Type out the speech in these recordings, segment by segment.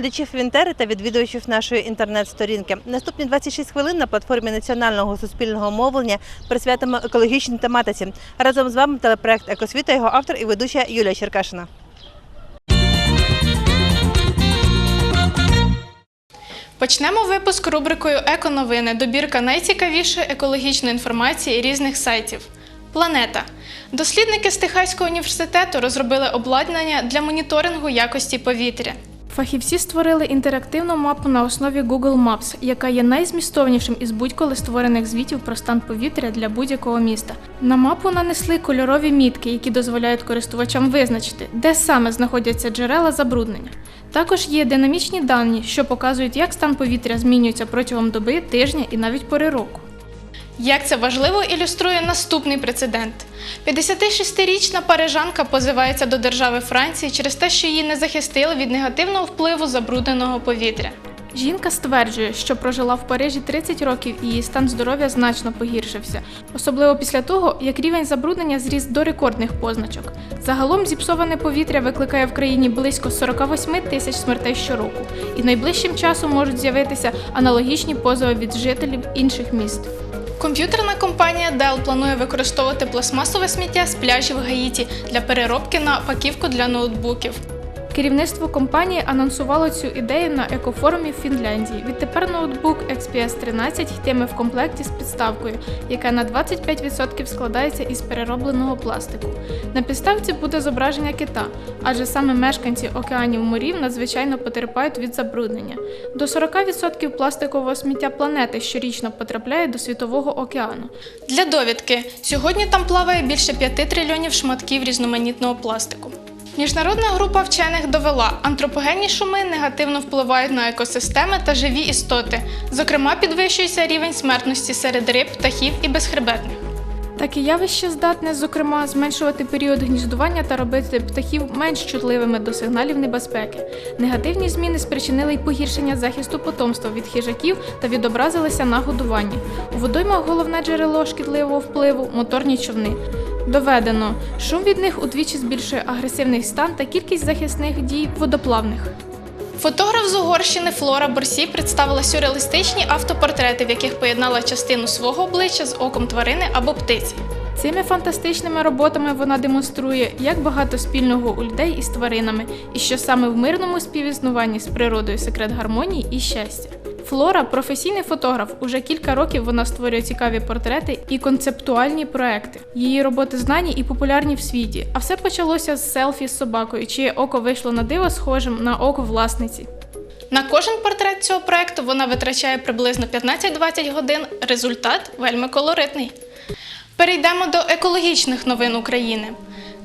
Глядачів Вінтери та відвідувачів нашої інтернет-сторінки. Наступні 26 хвилин на платформі національного суспільного мовлення присвятимо екологічній тематиці. Разом з вами телепроект Екосвіта, його автор і ведуча Юлія Черкашина. Почнемо випуск рубрикою Еконовини. Добірка найцікавішої екологічної інформації різних сайтів. Планета. Дослідники з Техаського університету розробили обладнання для моніторингу якості повітря. Фахівці створили інтерактивну мапу на основі Google Maps, яка є найзмістовнішим із будь-коли створених звітів про стан повітря для будь-якого міста. На мапу нанесли кольорові мітки, які дозволяють користувачам визначити, де саме знаходяться джерела забруднення. Також є динамічні дані, що показують, як стан повітря змінюється протягом доби, тижня і навіть пори року. Як це важливо ілюструє наступний прецедент. 56-річна парижанка позивається до держави Франції через те, що її не захистили від негативного впливу забрудненого повітря. Жінка стверджує, що прожила в Парижі 30 років і її стан здоров'я значно погіршився, особливо після того, як рівень забруднення зріс до рекордних позначок. Загалом зіпсоване повітря викликає в країні близько 48 тисяч смертей щороку, і найближчим часом можуть з'явитися аналогічні позови від жителів інших міст. Комп'ютерна компанія Dell планує використовувати пластмасове сміття з пляжів Гаїті для переробки на паківку для ноутбуків. Керівництво компанії анонсувало цю ідею на екофорумі в Фінляндії. Відтепер ноутбук XPS 13 йтиме в комплекті з підставкою, яка на 25% складається із переробленого пластику. На підставці буде зображення кита, адже саме мешканці океанів морів надзвичайно потерпають від забруднення. До 40% пластикового сміття планети щорічно потрапляє до світового океану. Для довідки сьогодні там плаває більше 5 трильйонів шматків різноманітного пластику. Міжнародна група вчених довела, антропогенні шуми негативно впливають на екосистеми та живі істоти. Зокрема, підвищується рівень смертності серед риб, птахів і безхребетних. Таке явище здатне, зокрема, зменшувати період гніздування та робити птахів менш чутливими до сигналів небезпеки. Негативні зміни спричинили й погіршення захисту потомства від хижаків та відобразилися на годуванні. У водоймах головне джерело шкідливого впливу моторні човни. Доведено, шум від них удвічі збільшує агресивний стан та кількість захисних дій водоплавних. Фотограф з Угорщини Флора Борсі представила сюрреалістичні автопортрети, в яких поєднала частину свого обличчя з оком тварини або птиці. Цими фантастичними роботами вона демонструє, як багато спільного у людей із тваринами, і що саме в мирному співіснуванні з природою секрет гармонії і щастя. Флора професійний фотограф. Уже кілька років вона створює цікаві портрети і концептуальні проекти. Її роботи знані і популярні в світі. А все почалося з селфі з собакою, чиє око вийшло на диво схожим на око власниці. На кожен портрет цього проекту вона витрачає приблизно 15-20 годин. Результат вельми колоритний. Перейдемо до екологічних новин України.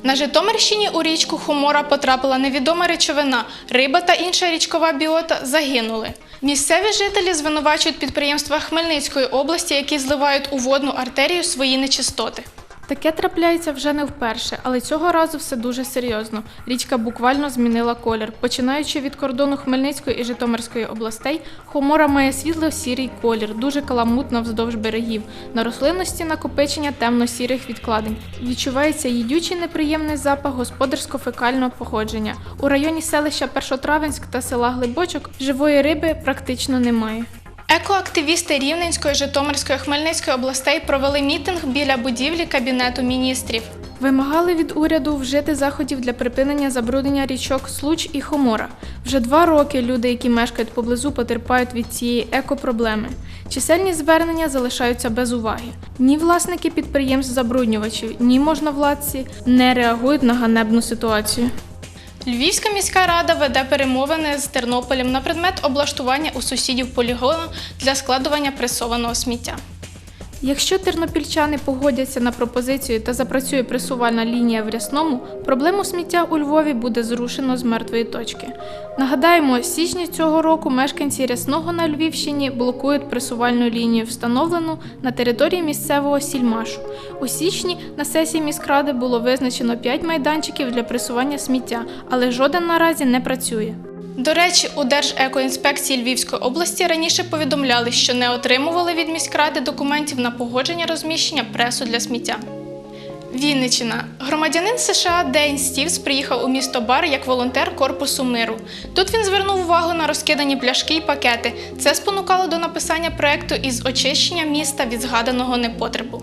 На Житомирщині у річку Хомора потрапила невідома речовина. Риба та інша річкова біота загинули. Місцеві жителі звинувачують підприємства Хмельницької області, які зливають у водну артерію свої нечистоти. Таке трапляється вже не вперше, але цього разу все дуже серйозно. Річка буквально змінила колір. Починаючи від кордону Хмельницької і Житомирської областей, Хомора має світло-сірий колір, дуже каламутна вздовж берегів. На рослинності накопичення темно-сірих відкладень. Відчувається їдючий неприємний запах господарсько-фекального походження. У районі селища Першотравенськ та села Глибочок живої риби практично немає. Екоактивісти Рівненської, Житомирської, Хмельницької областей провели мітинг біля будівлі Кабінету міністрів. Вимагали від уряду вжити заходів для припинення забруднення річок Случ і Хомора. Вже два роки люди, які мешкають поблизу, потерпають від цієї екопроблеми. Чисельні звернення залишаються без уваги. Ні власники підприємств забруднювачів, ні можновладці не реагують на ганебну ситуацію. Львівська міська рада веде перемовини з Тернополем на предмет облаштування у сусідів полігону для складування пресованого сміття. Якщо тернопільчани погодяться на пропозицію та запрацює пресувальна лінія в Рясному, проблему сміття у Львові буде зрушено з мертвої точки. Нагадаємо, з січня цього року мешканці Рясного на Львівщині блокують пресувальну лінію, встановлену на території місцевого сільмашу. У січні на сесії міськради було визначено 5 майданчиків для пресування сміття, але жоден наразі не працює. До речі, у Держекоінспекції Львівської області раніше повідомляли, що не отримували від міськради документів на погодження розміщення пресу для сміття. Вінниччина. Громадянин США Дейн Стівс приїхав у місто Бар як волонтер Корпусу миру. Тут він звернув увагу на розкидані пляшки і пакети. Це спонукало до написання проекту із очищення міста від згаданого непотребу.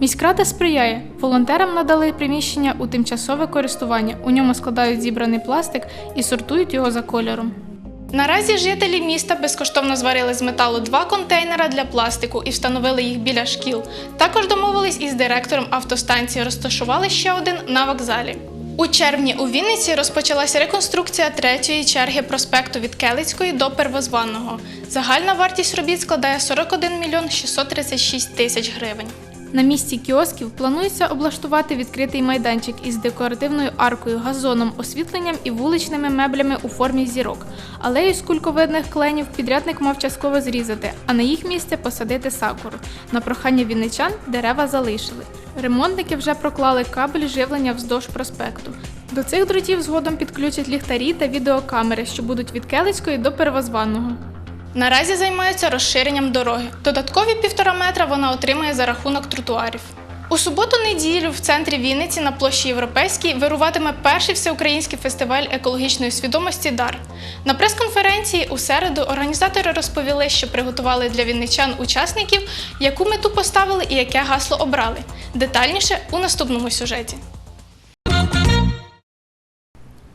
Міськрада сприяє. Волонтерам надали приміщення у тимчасове користування. У ньому складають зібраний пластик і сортують його за кольором. Наразі жителі міста безкоштовно зварили з металу два контейнера для пластику і встановили їх біля шкіл. Також домовились із директором автостанції, розташували ще один на вокзалі. У червні у Вінниці розпочалася реконструкція третьої черги проспекту від Келицької до Первозванного. Загальна вартість робіт складає 41 мільйон 636 тисяч гривень. На місці кіосків планується облаштувати відкритий майданчик із декоративною аркою, газоном, освітленням і вуличними меблями у формі зірок. Алею з кульковидних кленів підрядник мав частково зрізати, а на їх місце посадити сакуру. На прохання вінничан дерева залишили. Ремонтники вже проклали кабель живлення вздовж проспекту. До цих дротів згодом підключать ліхтарі та відеокамери, що будуть від Келицької до Первозванного. Наразі займаються розширенням дороги. Додаткові півтора метра вона отримає за рахунок тротуарів. У суботу-неділю в центрі Вінниці на площі Європейській вируватиме перший всеукраїнський фестиваль екологічної свідомості Дар. На прес-конференції у середу організатори розповіли, що приготували для вінничан учасників, яку мету поставили і яке гасло обрали. Детальніше у наступному сюжеті.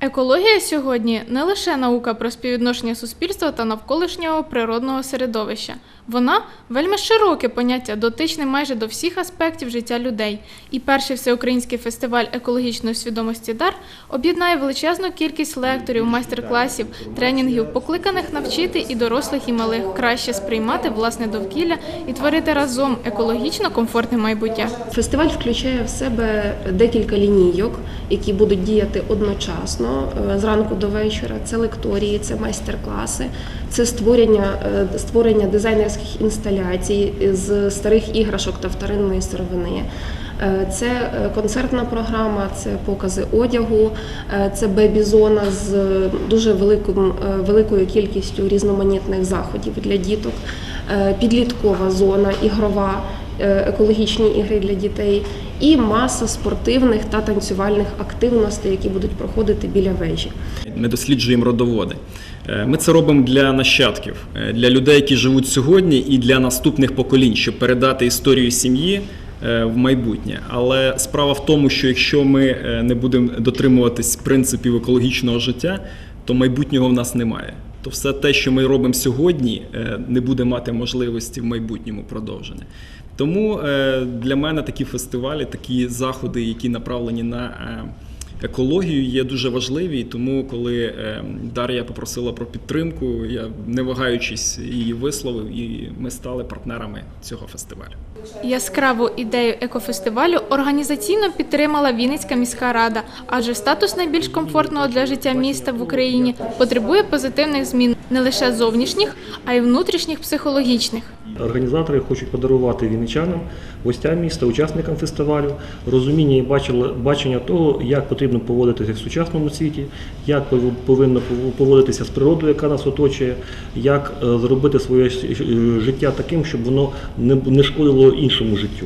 Екологія сьогодні не лише наука про співвідношення суспільства та навколишнього природного середовища. Вона вельми широке поняття, дотичне майже до всіх аспектів життя людей. І перший всеукраїнський фестиваль екологічної свідомості дар об'єднає величезну кількість лекторів, майстер-класів, тренінгів, покликаних навчити і дорослих, і малих краще сприймати власне довкілля і творити разом екологічно комфортне майбуття. Фестиваль включає в себе декілька лінійок, які будуть діяти одночасно е, зранку до вечора. Це лекторії, це майстер-класи, це створення, е, створення дизайнерських інсталяцій з старих іграшок та вторинної сировини. Е, Це е, концертна програма, це покази одягу, це бебі-зона з дуже великим, великою кількістю різноманітних заходів для діток, підліткова зона, ігрова екологічні ігри для дітей і маса спортивних та танцювальних активностей, які будуть проходити біля вежі. Ми досліджуємо родоводи. Е, Ми це робимо для нащадків, е, для людей, які живуть сьогодні, і для наступних поколінь, щоб передати історію сім'ї е, в майбутнє. Але справа в тому, що якщо ми е, не будемо дотримуватись принципів екологічного життя, то майбутнього в нас немає. То все те, що ми робимо сьогодні, е, не буде мати можливості в майбутньому продовження. Тому е, для мене такі фестивалі, такі заходи, які направлені на е, екологію є дуже важливі, і тому, коли е, Дар'я попросила про підтримку, я не вагаючись її висловив, і ми стали партнерами цього фестивалю. Яскраву ідею екофестивалю організаційно підтримала Вінницька міська рада, адже статус найбільш комфортного для життя міста в Україні потребує позитивних змін не лише зовнішніх, а й внутрішніх психологічних. Організатори хочуть подарувати вінничанам, гостям міста, учасникам фестивалю розуміння і бачення того, як потрібно поводитися в сучасному світі, як повинно поводитися з природою, яка нас оточує, як е, зробити своє е, життя таким, щоб воно не, не шкодило іншому життю.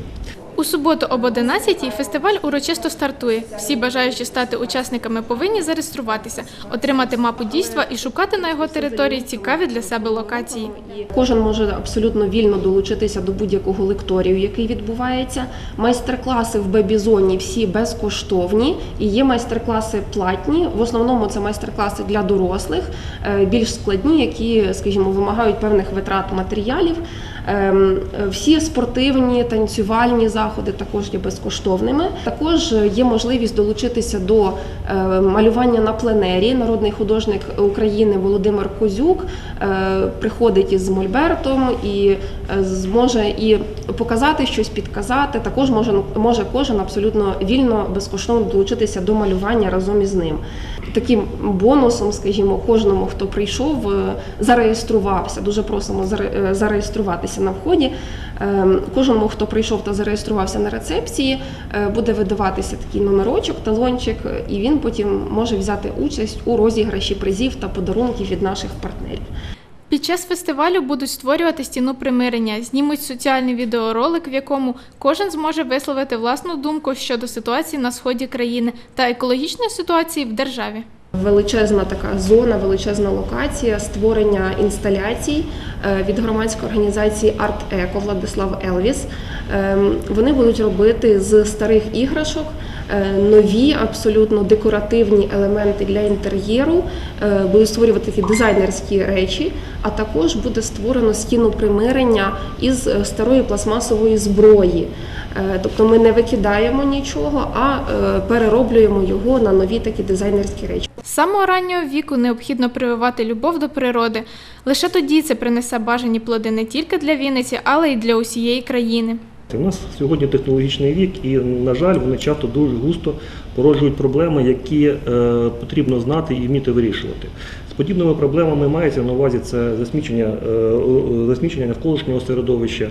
У суботу об 11-й фестиваль урочисто стартує. Всі бажаючі стати учасниками повинні зареєструватися, отримати мапу дійства і шукати на його території цікаві для себе локації. Кожен може абсолютно вільно долучитися до будь-якого лекторію, який відбувається. Майстер-класи в бебі-зоні всі безкоштовні і є майстер-класи платні. В основному це майстер-класи для дорослих, е, більш складні, які, скажімо, вимагають певних витрат матеріалів. Ем, Всі спортивні танцювальні заходи також є безкоштовними. Також є можливість долучитися до е, малювання на пленері. Народний художник України Володимир Козюк е, приходить із мольбертом і е, зможе і показати щось, підказати. Також може, може кожен абсолютно вільно безкоштовно долучитися до малювання разом із ним. Таким бонусом, скажімо, кожному, хто прийшов, е, зареєструвався. Дуже просимо е, зареєструватися на вході. Е, Кожному, хто прийшов та зареєструвався на рецепції, е, буде видаватися такий номерочок, талончик, і він потім може взяти участь у розіграші призів та подарунків від наших партнерів. Під час фестивалю будуть створювати стіну примирення, знімуть соціальний відеоролик, в якому кожен зможе висловити власну думку щодо ситуації на сході країни та екологічної ситуації в державі. Величезна така зона, величезна локація створення інсталяцій е, від громадської організації Арт Еко Владислав Елвіс. Ем, Вони будуть робити з старих іграшок е, нові, абсолютно декоративні елементи для інтер'єру, е, будуть створювати такі дизайнерські речі, а також буде створено стіну примирення із е, старої пластмасової зброї. Е, Тобто ми не викидаємо нічого, а е, перероблюємо його на нові такі дизайнерські речі. З самого раннього віку необхідно прививати любов до природи. Лише тоді це принесе бажані плоди не тільки для Вінниці, але й для усієї країни. У нас сьогодні технологічний вік, і, на жаль, вони часто дуже густо породжують проблеми, які е, потрібно знати і вміти вирішувати. З подібними проблемами мається на увазі це засмічення, е, засмічення навколишнього середовища,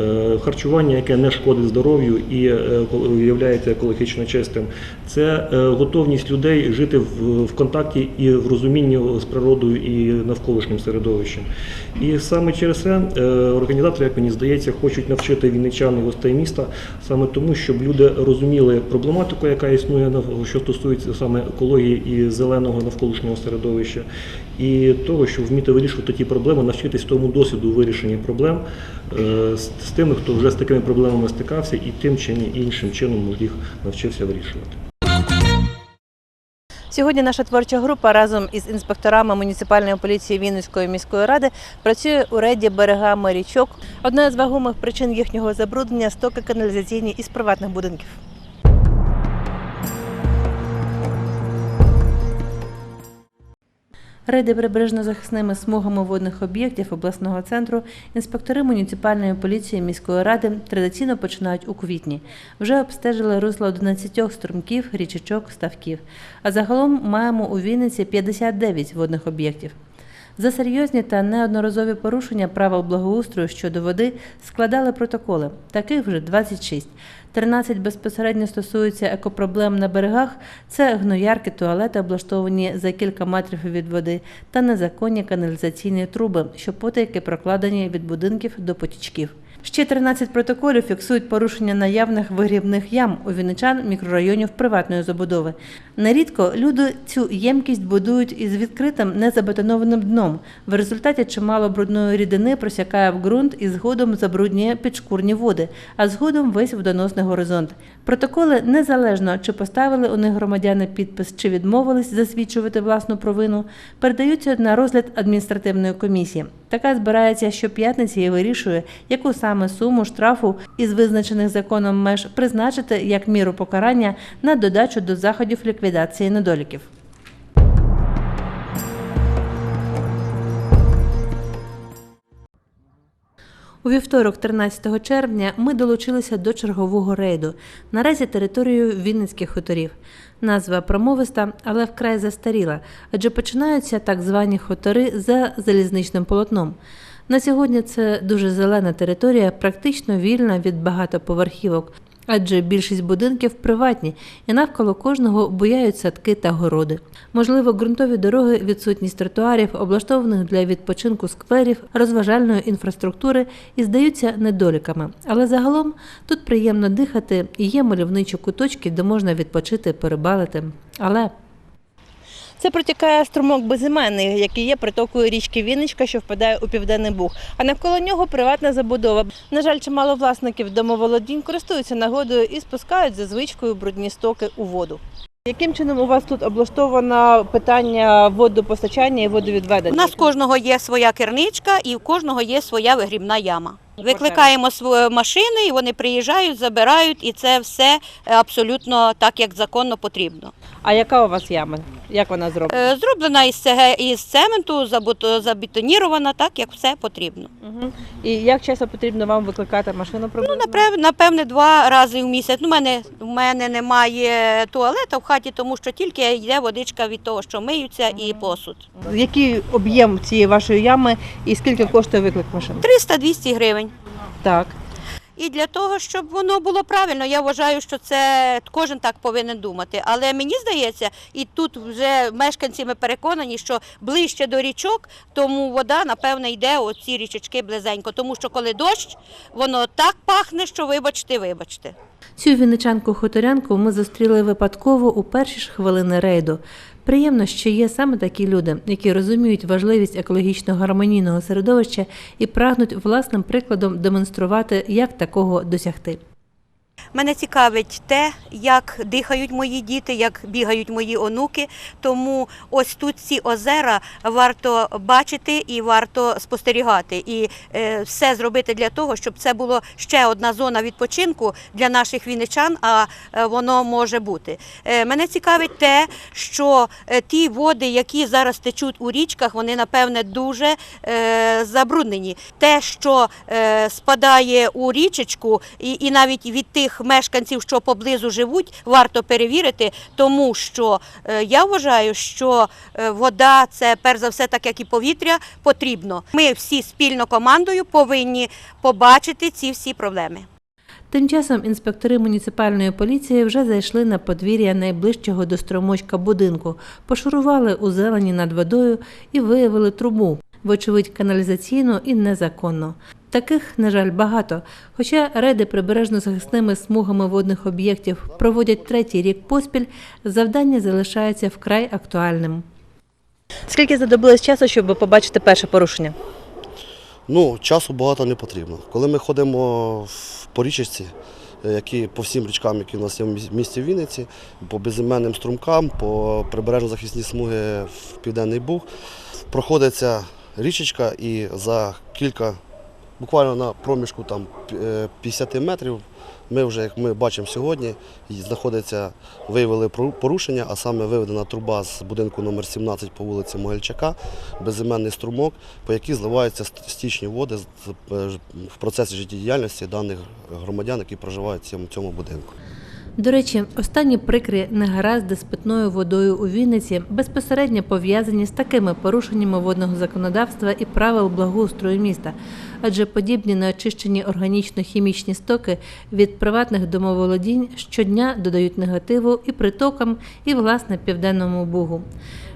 е, харчування, яке не шкодить здоров'ю і є екологічно чистим. Це готовність людей жити в, контакті і в розумінні з природою і навколишнім середовищем. І саме через це організатори, як мені здається, хочуть навчити вінничан і гостей міста саме тому, щоб люди розуміли проблематику, яка існує що стосується саме екології і зеленого навколишнього середовища, і того, щоб вміти вирішувати ті проблеми, навчитись тому досвіду вирішення проблем е, з тими, хто вже з такими проблемами стикався, і тим чи іншим чином їх навчився вирішувати. Сьогодні наша творча група разом із інспекторами муніципальної поліції Вінницької міської ради працює у рейді берегами річок. Одна з вагомих причин їхнього забруднення стоки каналізаційні із приватних будинків. Рейди прибережно-захисними смугами водних об'єктів обласного центру інспектори муніципальної поліції міської ради традиційно починають у квітні. Вже обстежили русло 11 струмків, річечок, ставків. А загалом маємо у Вінниці 59 водних об'єктів. За серйозні та неодноразові порушення правил благоустрою щодо води складали протоколи. Таких вже 26. 13 безпосередньо стосуються екопроблем на берегах. Це гноярки, туалети, облаштовані за кілька метрів від води, та незаконні каналізаційні труби, що потайки прокладені від будинків до потічків. Ще 13 протоколів фіксують порушення наявних вигрібних ям у віничан мікрорайонів приватної забудови. Нерідко люди цю ємкість будують із відкритим незабетонованим дном. В результаті чимало брудної рідини просякає в ґрунт і згодом забруднює підшкурні води, а згодом весь водоносний горизонт. Протоколи незалежно чи поставили у них громадяни підпис, чи відмовились засвідчувати власну провину, передаються на розгляд адміністративної комісії. Така збирається щоп'ятниці і вирішує, яку саме суму штрафу із визначених законом меж призначити як міру покарання на додачу до заходів ліквідації недоліків. У вівторок, 13 червня, ми долучилися до чергового рейду. Наразі територію Вінницьких хуторів. Назва промовиста, але вкрай застаріла, адже починаються так звані хутори за залізничним полотном. На сьогодні це дуже зелена територія, практично вільна від багатоповерхівок, адже більшість будинків приватні, і навколо кожного буяють садки та городи. Можливо, ґрунтові дороги, відсутність тротуарів, облаштованих для відпочинку скверів, розважальної інфраструктури і здаються недоліками. Але загалом тут приємно дихати і є мальовничі куточки, де можна відпочити, перебалити. Але це протікає струмок безіменний, який є притокою річки Вінничка, що впадає у південний Буг. А навколо нього приватна забудова. На жаль, чимало власників домоволодінь користуються нагодою і спускають за звичкою брудні стоки у воду. Яким чином у вас тут облаштовано питання водопостачання і водовідведення? У нас кожного є своя керничка і в кожного є своя вигрібна яма. Викликаємо свої машини, і вони приїжджають, забирають, і це все абсолютно так, як законно потрібно. А яка у вас яма? Як вона зроблена? Е, Зроблена із, із цементу, забетонірована, так, як все потрібно. Угу. І як часто потрібно вам викликати машину приблизно? Напев- Напевне, два рази в місяць. Ну, У мене, у мене немає туалета в хаті, тому що тільки йде водичка від того, що миються, і посуд. Який об'єм цієї вашої ями і скільки коштує виклик машини? 300-200 гривень. Так. і для того, щоб воно було правильно. Я вважаю, що це кожен так повинен думати. Але мені здається, і тут вже мешканці ми переконані, що ближче до річок, тому вода, напевне, йде оці річечки близенько. Тому що коли дощ, воно так пахне, що вибачте, вибачте. Цю вінничанку-хуторянку ми зустріли випадково у перші ж хвилини рейду. Приємно, що є саме такі люди, які розуміють важливість екологічно гармонійного середовища і прагнуть власним прикладом демонструвати, як такого досягти. Мене цікавить те, як дихають мої діти, як бігають мої онуки. Тому ось тут ці озера варто бачити і варто спостерігати. І е, все зробити для того, щоб це було ще одна зона відпочинку для наших вінничан, а е, воно може бути. Е, мене цікавить те, що ті води, які зараз течуть у річках, вони напевне дуже забруднені. Те, що спадає у річечку, і навіть від тих мешканців, що поблизу живуть, варто перевірити, тому що е, я вважаю, що е, вода це перш за все, так як і повітря, потрібно. Ми всі спільно командою повинні побачити ці всі проблеми. Тим часом інспектори муніципальної поліції вже зайшли на подвір'я найближчого до струмочка будинку, пошурували у зелені над водою і виявили трубу, вочевидь каналізаційну і незаконну. Таких, на жаль, багато. Хоча рейди прибережно-захисними смугами водних об'єктів проводять третій рік поспіль, завдання залишається вкрай актуальним. Скільки знадобилось часу, щоб побачити перше порушення? Ну, часу багато не потрібно. Коли ми ходимо в- річці, е, які по всім річкам, які у нас є в місті Вінниці, по безіменним струмкам, по прибережно-захисній смуги в Південний Буг, проходиться річечка і за кілька, буквально на проміжку там е, 50 метрів, ми вже, як ми бачимо сьогодні, знаходиться, виявили пору- порушення, а саме виведена труба з будинку номер 17 по вулиці Могильчака, безіменний струмок, по якій зливаються стічні води е, в процесі життєдіяльності даних громадян, які проживають в цьому, будинку. До речі, останні прикрі негаразди з питною водою у Вінниці безпосередньо пов'язані з такими порушеннями водного законодавства і правил благоустрою міста, адже подібні неочищені органічно-хімічні стоки від приватних домоволодінь щодня додають негативу і притокам, і власне південному бугу.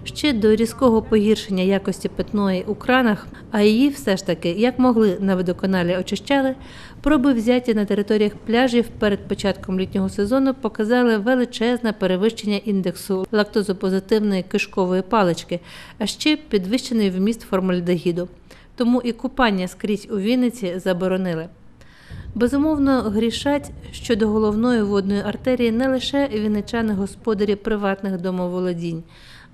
Ще до різкого погіршення якості питної у кранах, а її все ж таки, як могли на водоканалі очищали, проби взяті на територіях пляжів перед початком літнього сезону показали величезне перевищення індексу лактозопозитивної кишкової палички, а ще підвищений вміст формальдегіду. Тому і купання скрізь у Вінниці заборонили. Безумовно, грішать щодо головної водної артерії не лише вінничани господарі приватних домоволодінь.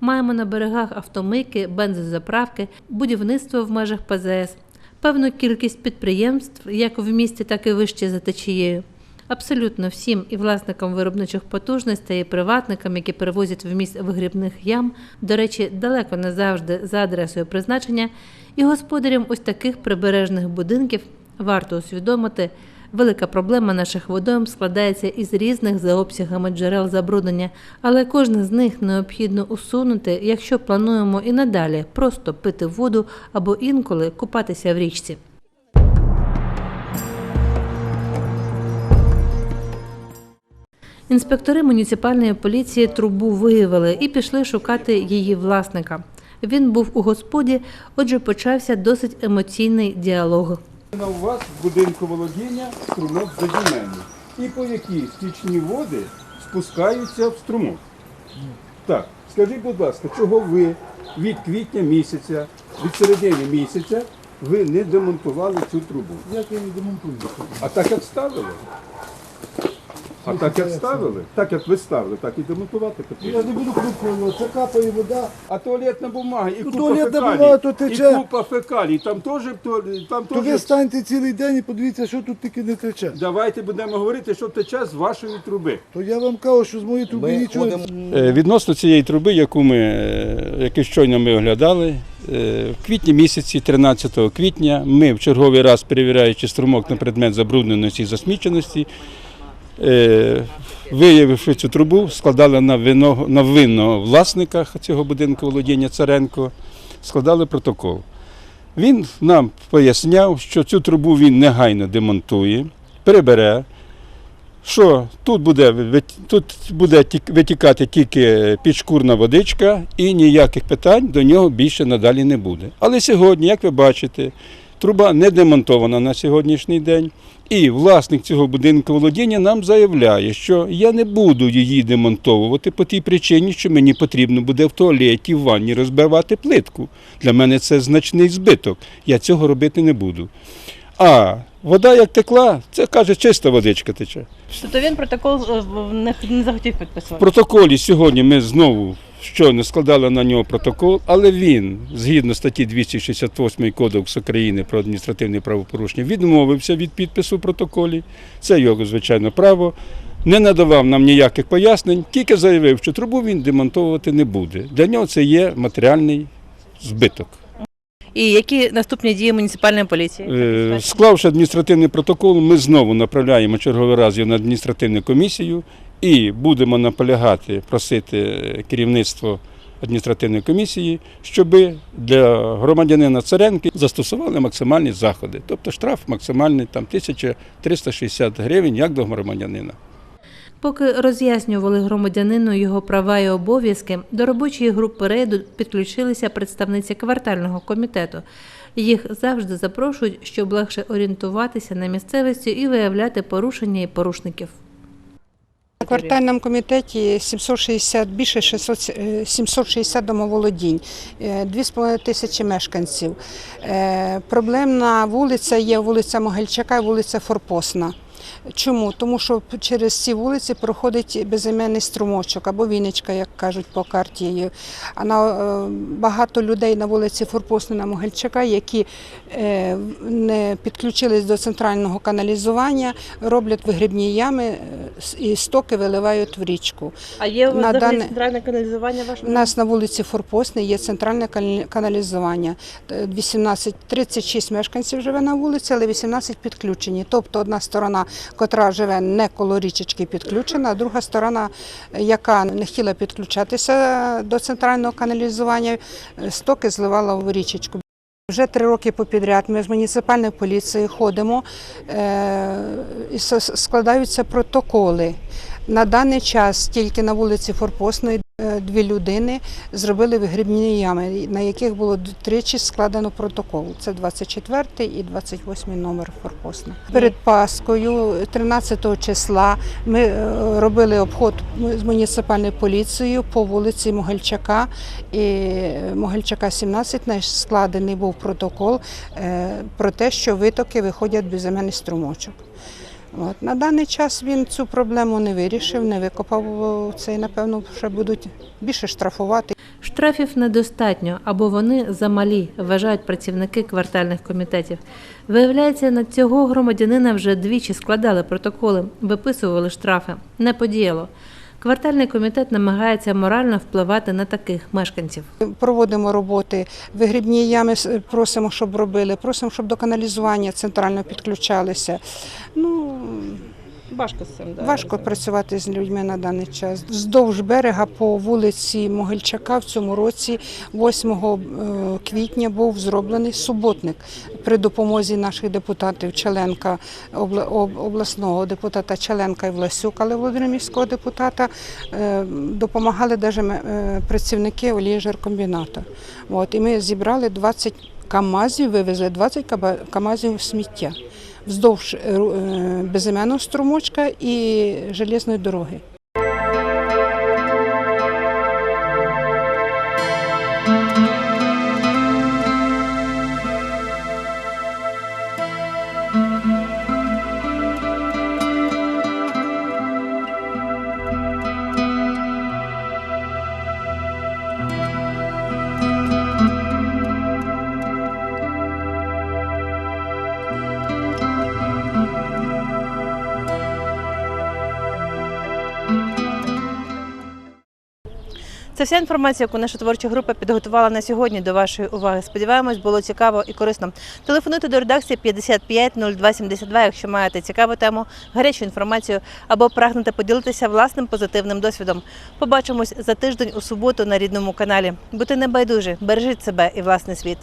Маємо на берегах автомийки, бензозаправки, будівництво в межах ПЗС, певну кількість підприємств, як в місті, так і вище за течією. Абсолютно всім і власникам виробничих потужностей, і приватникам, які перевозять в міст вигрібних ям, до речі, далеко не завжди за адресою призначення, і господарям ось таких прибережних будинків варто усвідомити, велика проблема наших водойм складається із різних за обсягами джерел забруднення, але кожне з них необхідно усунути, якщо плануємо і надалі просто пити воду або інколи купатися в річці. Інспектори муніципальної поліції трубу виявили і пішли шукати її власника. Він був у господі, отже, почався досить емоційний діалог. У вас в будинку володіння струмок безіменний. І по якій стічні води спускаються в струмок. Так, скажіть, будь ласка, чого ви від квітня місяця, від середини місяця, ви не демонтували цю трубу? Як я не демонтую? А так як ставили? А так як ставили? Так як ви ставили, так і демонтувати Я потрібно. не буду крупною, це капає вода. А туалетна бумага і Ну, купа туалетна фекалій, бумага, то і купа фекалій, там теж, там То ви теж станьте цілий день і подивіться, що тут тільки не тече. Давайте будемо говорити, що тече з вашої труби. То я вам кажу, що з моєї труби нічого. Е, Відносно цієї труби, яку ми, е, яку щойно ми оглядали, е, в квітні місяці, 13 квітня, ми в черговий раз перевіряючи струмок на предмет забрудненості і засміченості, виявивши цю трубу, складали на винного, на винного власника цього будинку володіння Царенко, складали протокол. Він нам поясняв, що цю трубу він негайно демонтує, прибере, що тут буде, тут буде витікати тільки підшкурна водичка і ніяких питань до нього більше надалі не буде. Але сьогодні, як ви бачите, труба не демонтована на сьогоднішній день. І власник цього будинку володіння нам заявляє, що я не буду її демонтовувати по тій причині, що мені потрібно буде в туалеті, в ванні розбивати плитку. Для мене це значний збиток. Я цього робити не буду. А вода як текла, це каже, чиста водичка тече. Тобто він протокол е, не, захотів В протоколі сьогодні ми знову щойно складали на нього протокол, але він, згідно статті 268 Кодексу України про адміністративне правопорушення, відмовився від підпису в протоколі. Це його, звичайно, право. Не надавав нам ніяких пояснень, тільки заявив, що трубу він демонтовувати не буде. Для нього це є матеріальний збиток. І які наступні дії муніципальної поліції? Е, Склавши адміністративний протокол, ми знову направляємо черговий раз його на адміністративну комісію і будемо наполягати, просити керівництво адміністративної комісії, щоб для громадянина Царенки застосували максимальні заходи. Тобто штраф максимальний там 1360 гривень як до громадянина. Поки роз'яснювали громадянину його права і обов'язки, до робочої групи рейду підключилися представниці квартального комітету. Їх завжди запрошують, щоб легше орієнтуватися на місцевості і виявляти порушення і порушників. Квартальному комітеті 760, більше 600, е, 760 домоволодінь, е, 2,5 тисячі мешканців. Е, Проблемна вулиця є вулиця Могильчака і вулиця Форпосна. Чому? Тому що через ці вулиці проходить безіменний струмочок або віничка, як кажуть по карті. А на е, багато людей на вулиці Форпосна на Могильчака, які е, не підключились до центрального каналізування, роблять вигрібні ями е, і стоки виливають в річку. А є у вас На дане- центральне каналізування ваше? У нас на вулиці Форпосний є центральне каналізування. Е, 18, 36 мешканців живе на вулиці, але 18 підключені. Тобто одна сторона, котра живе не коло річечки, підключена, а друга сторона, яка не хотіла підключатися до центрального каналізування, стоки зливала в річечку. Вже три роки попідряд ми з муніципальної поліції ходимо е, і складаються протоколи. На даний час тільки на вулиці Форпосної е, дві людини зробили вигрібні ями, на яких було тричі складено протокол. Це 24 і 28 номер Форпосна. Перед Паскою, 13 числа, ми е, робили обход з муніципальною поліцією по вулиці Могильчака. І е, Могильчака 17 наш складений був протокол про те, що витоки виходять безіменний струмочок. От. На даний час він цю проблему не вирішив, не викопав це напевно, ще будуть більше штрафувати. Штрафів недостатньо або вони замалі, вважають працівники квартальних комітетів. Виявляється, на цього громадянина вже двічі складали протоколи, виписували штрафи. Не подіяло. Квартальний комітет намагається морально впливати на таких мешканців. Проводимо роботи, вигрібні ями просимо, щоб робили, просимо, щоб до каналізування центрально підключалися. Ну, Важко з цим. Важко працювати з людьми на даний час. Вздовж берега по вулиці Могильчака в цьому році, 8 е, квітня, був зроблений суботник при допомозі наших депутатів Челенка, об- обласного депутата Челенка і Власюк, але Володимирського депутата е, допомагали навіть працівники олієжеркомбінату. От, і ми зібрали 20 КАМАЗів, вивезли 20 каба- КАМАЗів сміття вздовж е, е, безіменного струмочка і железної дороги. Це вся інформація, яку наша творча група підготувала на сьогодні до вашої уваги. Сподіваємось, було цікаво і корисно. Телефонуйте до редакції 55 02 72, якщо маєте цікаву тему, гарячу інформацію або прагнете поділитися власним позитивним досвідом. Побачимось за тиждень у суботу на рідному каналі. Бути небайдужі, бережіть себе і власний світ.